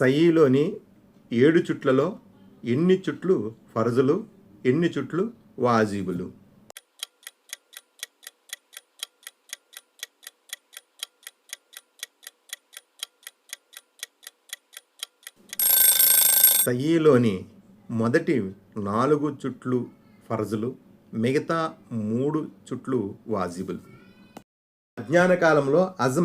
సయీలోని ఏడు చుట్లలో ఎన్ని చుట్లు ఫర్జులు ఎన్ని చుట్లు వాజీబులు? సయీలోని మొదటి నాలుగు చుట్లు ఫర్జులు మిగతా మూడు చుట్లు వాజిబుల్. అజ్ఞాన కాలంలో అజ్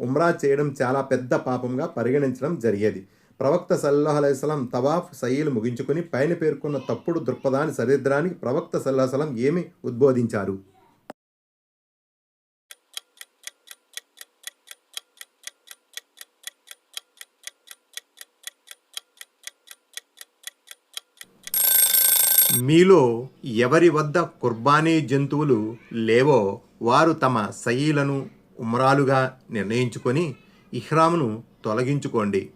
ఉమ్రా చేయడం చాలా పెద్ద పాపంగా పరిగణించడం జరిగేది. ప్రవక్త సల్లాహ్ అలైస్లం తవాఫ్ సయ్యలు ముగించుకుని పైన పేర్కొన్న తప్పుడు దృక్పథాన్ని సరిద్రానికి ప్రవక్త సల్లాహలం ఏమి ఉద్బోధించారు? మీలో ఎవరి వద్ద కుర్బానీ జంతువులు లేవో వారు తమ సయీలను ఉమ్రాలుగా నిర్ణయించుకొని ఇహ్రామును తొలగించుకోండి.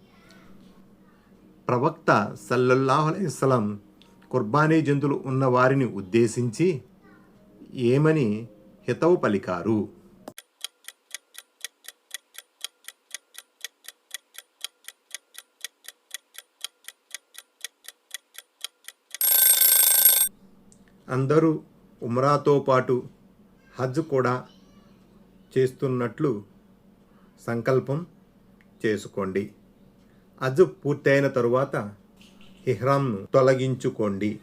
ప్రవక్త సల్లల్లాహులైస్లం కుర్బానీ జంతువులు ఉన్న వారిని ఉద్దేశించి ఏమని హితవు పలికారు? అందరూ ఉమ్రాతో పాటు హజ్ కూడా చేస్తున్నట్లు సంకల్పం చేసుకోండి. హజ్ పూర్తయిన తరువాత ఇహ్రాంను తొలగించుకోండి.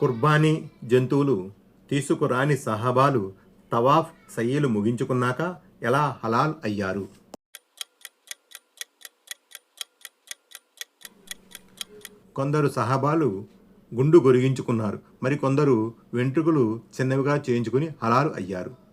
కుర్బానీ జంతువులు తీసుకురాని సహబాలు తవాఫ్ సయ్యలు ముగించుకున్నాక ఎలా హలాల్ అయ్యారు? కొందరు సహబాలు గుండు గొరిగించుకున్నారు. మరి కొందరు వెంట్రుకలు చిన్నవిగా చేయించుకుని హలాలు అయ్యారు.